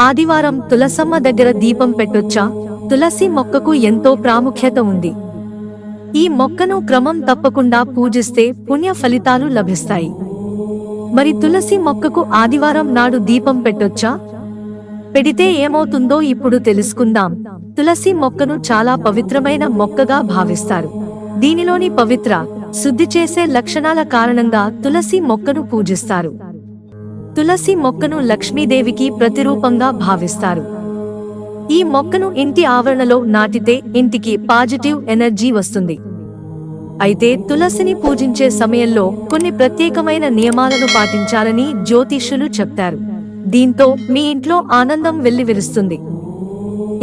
ఆదివారం తులసమ్మ దగ్గర దీపం పెట్టొచ్చా? తులసి మొక్కకు ఎంతో ప్రాముఖ్యత ఉంది. ఈ మొక్కను క్రమం తప్పకుండా పూజిస్తే పుణ్య ఫలితాలు లభిస్తాయి. మరి తులసి మొక్కకు ఆదివారం నాడు దీపం పెట్టొచ్చా? పెడితే ఏమవుతుందో ఇప్పుడు తెలుసుకుందాం. తులసి మొక్కను చాలా పవిత్రమైన మొక్కగా భావిస్తారు. దీనిలోని పవిత్ర శుద్ధి చేసే లక్షణాల కారణంగా తులసి మొక్కను పూజిస్తారు. తులసి మొక్కను లక్ష్మీదేవికి ప్రతిరూపంగా భావిస్తారు. ఈ మొక్కను ఇంటి ఆవరణలో నాటితే ఇంటికి పాజిటివ్ ఎనర్జీ వస్తుంది. అయితే తులసిని పూజించే సమయంలో కొన్ని ప్రత్యేకమైన నియమాలను పాటించాలని జ్యోతిష్యులు చెప్తారు. దీంతో మీ ఇంట్లో ఆనందం వెల్లివిరుస్తుంది.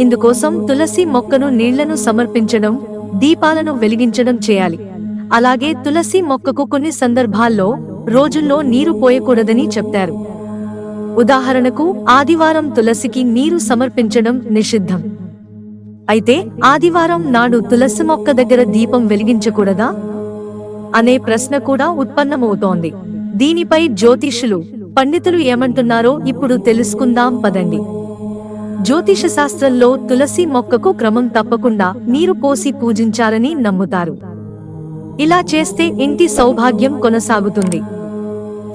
ఇందుకోసం తులసి మొక్కను నీళ్ళను సమర్పించడం దీపాలను వెలిగించడం చేయాలి. అలాగే తులసి మొక్కకు కొన్ని సందర్భాల్లో రోజుల్లో నీరు పోయకూడదని చెప్తారు. ఉదాహరణకు ఆదివారం తులసికి నీరు సమర్పించడం నిషిద్ధం. అయితే ఆదివారం నాడు తులసి మొక్క దగ్గర దీపం వెలిగించకూడదా? అనే ప్రశ్న కూడా ఉత్పన్నమవుతోంది. దీనిపై జ్యోతిషులు పండితులు ఏమంటున్నారో ఇప్పుడు తెలుసుకుందాం పదండి. జ్యోతిష శాస్త్రంలో తులసి మొక్కకు క్రమం తప్పకుండా నీరు పోసి పూజించాలని నమ్ముతారు. ఇలా చేస్తే ఇంటి సౌభాగ్యం కొనసాగుతుంది.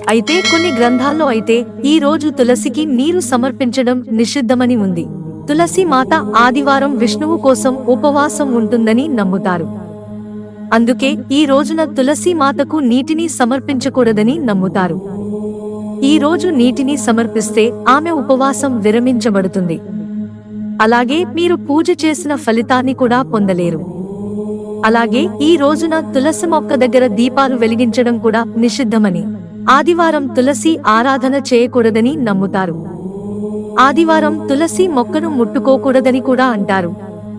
అయితే కొన్ని గ్రంథాల్లో అయితే ఈ రోజు తులసికి నీరు సమర్పించడం నిషిద్ధమని ఉంది. తులసి మాత ఆదివారం విష్ణువు కోసం ఉపవాసం ఉంటుందని నమ్ముతారు. అందుకే ఈ రోజున తులసి మాతకు నీటిని సమర్పించకూడదని నమ్ముతారు. ఈ రోజు నీటిని సమర్పిస్తే ఆమె ఉపవాసం విరమించబడుతుంది. అలాగే మీరు పూజ చేసిన ఫలితాన్ని కూడా పొందలేరు. అలాగే ఈ రోజున తులసి మొక్క దగ్గర దీపాలు వెలిగించడం కూడా నిషిద్ధమని ఆదివారం తులసి ఆరాధన చేయకూడదని నమ్ముతారు. ఆదివారం తులసి మొక్కను ముట్టుకోకూడదని కూడా అంటారు.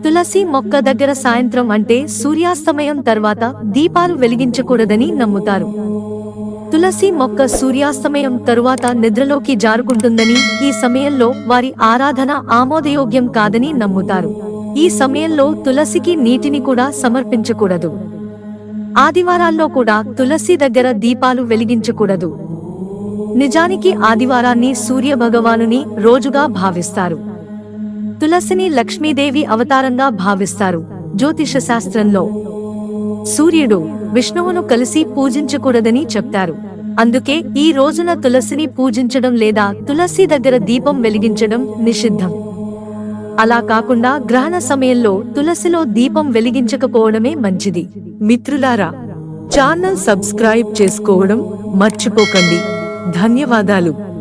తులసి మొక్క దగ్గర సాయంత్రం అంటే సూర్యాస్తమయం తర్వాత దీపాలు వెలిగించకూడదని నమ్ముతారు. తులసి మొక్క సూర్యాస్తమయం తరువాత నిద్రలోకి జారుకుంటుందని ఈ సమయంలో వారి ఆరాధన ఆమోదయోగ్యం కాదని నమ్ముతారు. ఈ సమయంలో తులసికి నీటిని కూడా సమర్పించకూడదు. ఆదివారాల్లో కూడా తులసి దగ్గర దీపాలు వెలిగించకూడదు. నిజానికి ఆదివారాన్ని సూర్య భగవానుని రోజుగా భావిస్తారు. తులసిని లక్ష్మీదేవి అవతారంగా భావిస్తారు జ్యోతిష శాస్త్రంలో. సూర్యుడు విష్ణువును కలిసి పూజించకూడదని చెప్తారు. అందుకే ఈ రోజున తులసిని పూజించడం లేదా తులసి దగ్గర దీపం వెలిగించడం నిషిద్ధం. అలా కాకుండా గ్రహణ సమయంలో తులసిలో దీపం వెలిగించకపోవడమే మంచిది. మిత్రులారా ఛానల్ సబ్స్క్రైబ్ చేసుకోవడం మర్చిపోకండి. ధన్యవాదాలు.